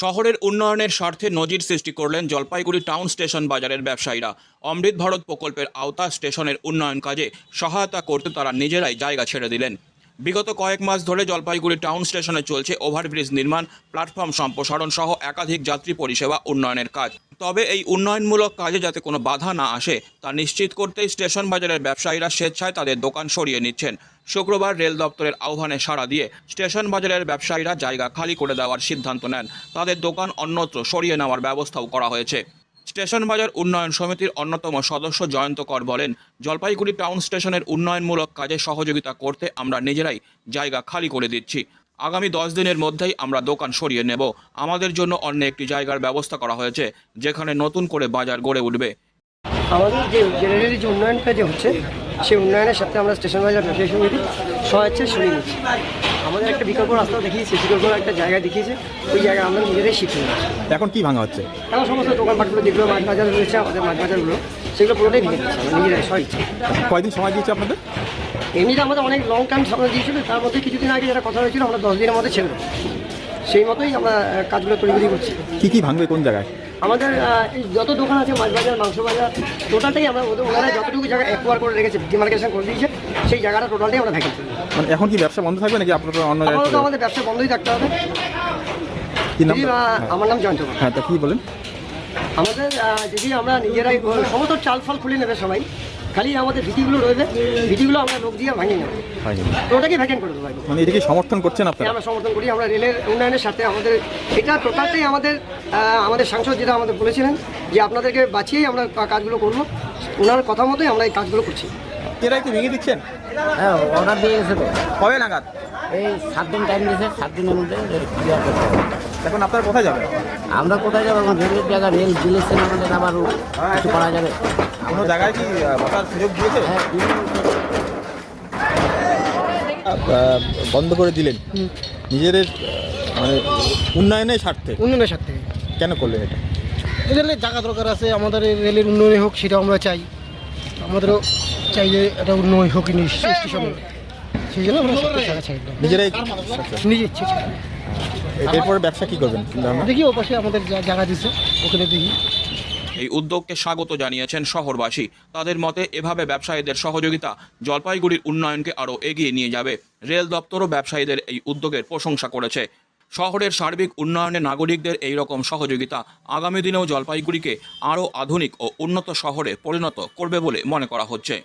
শহরের উন্নয়নের স্বার্থে নজির সৃষ্টি করলেন জলপাইগুড়ি টাউন স্টেশন বাজারের ব্যবসায়ীরা। অমৃত ভারত প্রকল্পের আওতা স্টেশনের উন্নয়ন কাজে সহায়তা করতে তারা নিজেরাই জায়গা ছেড়ে দিলেন। বিগত কয়েক মাস ধরে জলপাইগুড়ি টাউন স্টেশনে চলছে ওভারব্রিজ নির্মাণ, প্ল্যাটফর্ম সম্প্রসারণ সহ একাধিক যাত্রী পরিষেবা উন্নয়নের কাজ। তবে এই উন্নয়নমূলক কাজে যাতে কোনো বাধা না আসে, তা নিশ্চিত করতেই স্টেশন বাজারের ব্যবসায়ীরা স্বেচ্ছায় তাদের দোকান সরিয়ে নিচ্ছেন। শুক্রবার রেল দপ্তরের আহ্বানে সাড়া দিয়ে স্টেশন বাজারের ব্যবসায়ীরা জায়গা খালি করে দেওয়ার সিদ্ধান্ত নেন। তাদের দোকান অন্যত্র সরিয়ে নেওয়ার ব্যবস্থাও করা হয়েছে। স্টেশন বাজার উন্নয়ন সমিতির অন্যতম সদস্য জয়ন্ত কর বলেন, জলপাইগুড়ি টাউন স্টেশনের উন্নয়নমূলক কাজে সহযোগিতা করতে আমরা নিজেরাই জায়গা খালি করে দিচ্ছি। আগামী দশ দিনের মধ্যেই আমরা দোকান সরিয়ে নেব। আমাদের জন্য অন্য একটি জায়গার ব্যবস্থা করা হয়েছে যেখানে নতুন করে বাজার গড়ে উঠবে। আমাদের যে জেনারেলি যে উন্নয়নটা যে হচ্ছে সেই উন্নয়নের সাথে আমরা স্টেশন বাজার ব্যবসায়ী সমিতি সহায়তা সরিয়ে নিচ্ছি। আমাদের একটা বিকল্প রাস্তা দেখিয়েছে বিকল্প একটা জায়গা দেখিয়েছে ওই জায়গায় আমরা নিজেরাই শিখে নিচ্ছি। এখন কি ভাঙা হচ্ছে? এখন সমস্ত দোকানপাটগুলো যেগুলো মাছ বাজার রয়েছে আমাদের মাছ বাজারগুলো সেগুলো পুরোটাই ভেঙে দিচ্ছি আমরা নিজেরাই সহ কয়দিন সময় দিয়েছে আপনাদের? এমনিতে আমাদের অনেক লং টার্ম সময় দিয়েছিল তার মধ্যে কিছুদিন আগে যেটা কথা হয়েছিল আমরা দশ দিনের মধ্যে ছেড়ে দেবো। সেই মতোই আমরা কাজগুলো তৈরি করছি। কি কি ভাঙবে কোন জায়গায়? আমাদের এই যত দোকান আছে মাছ বাজার মাংস বাজার টোটালটাই আমরা ওনারা যতটুকু জায়গা একবার করে রেখেছে ডিমার্কেশন করে দিয়েছে সেই জায়গাটা টোটালটাই আমরা ভ্যাকেন্সি মানে এখন কি ব্যবসা বন্ধ থাকবে নাকি আপনারা অন্য জায়গায় আমাদের ব্যবসা বন্ধই থাকতে হবে। হ্যাঁ। আমার নাম জয়ন্ত হ্যাঁ তা কি বলেন? আমাদের যদি আমরা নিজেরাই সমস্ত চাল ফাল খুলে নেবে সবাই খালি আমাদের ভিটিগুলো রয়েছে ভিটিগুলো আমরা লোক দিয়ে ভাঙিয়ে নেব। ওটাকে ভ্যাকেন্ট করে দেবো। মানে এটাকে সমর্থন করছেন আপনি আপনারা আমরা সমর্থন করি আমরা রেলের উন্নয়নের সাথে আমাদের এটা টোটালটাই আমাদের আমাদের সাংসদ যেটা আমাদের বলেছিলেন যে আপনাদেরকে বাঁচিয়েই আমরা কাজগুলো করব। ওনার কথা মতোই আমরা এই কাজগুলো করছি। এরা কি ভেঙে দিচ্ছেন? হ্যাঁ অর্ডার দিয়ে গেছে তো। কবে নাগাদ? এই সাত দিন টাইম দিয়েছে সাত দিনের মধ্যে ক্লিয়ার করতে হবে। এখন আপনারা কোথায় যাবেন? আমরা কোথায় যাব? এখন রেলের জায়গা রেল দিলেছেন আমাদের আবার কিছু করা যাবে? কোনো জায়গায় কি আহ, সুযোগ দিয়েছে? হ্যাঁ বন্ধ করে দিলেন। নিজেদের আহ, মানে উন্নয়নের স্বার্থে। উন্নয়নের সাথে কেন করলেন এটা? রেলের জায়গা দরকার আছে। আমাদের রেলের উন্নয়নে হোক সেটা আমরা চাই। আমাদেরও চাই যে এটা উন্নয়ন হোক স্টেশনে সেই জন্য আমরা জায়গা নিজেরাই আচ্ছা। নিজে ইচ্ছে এরপরে ব্যবসা কি করবেন? দেখি ও পাশে আমাদের জায়গা দিছে ওখানে দেখি। এই উদ্যোগকে স্বাগত জানিয়েছেন শহরবাসী। তাদের মতে এভাবে ব্যবসায়ীদের সহযোগিতা জলপাইগুড়ির উন্নয়নকে আরও এগিয়ে নিয়ে যাবে। রেল দপ্তরও ব্যবসায়ীদের এই উদ্যোগের প্রশংসা করেছে। শহরের সার্বিক উন্নয়নে নাগরিকদের এই রকম সহযোগিতা আগামী দিনেও জলপাইগুড়িকে আরও আধুনিক ও উন্নত শহরে পরিণত করবে বলে মনে করা হচ্ছে।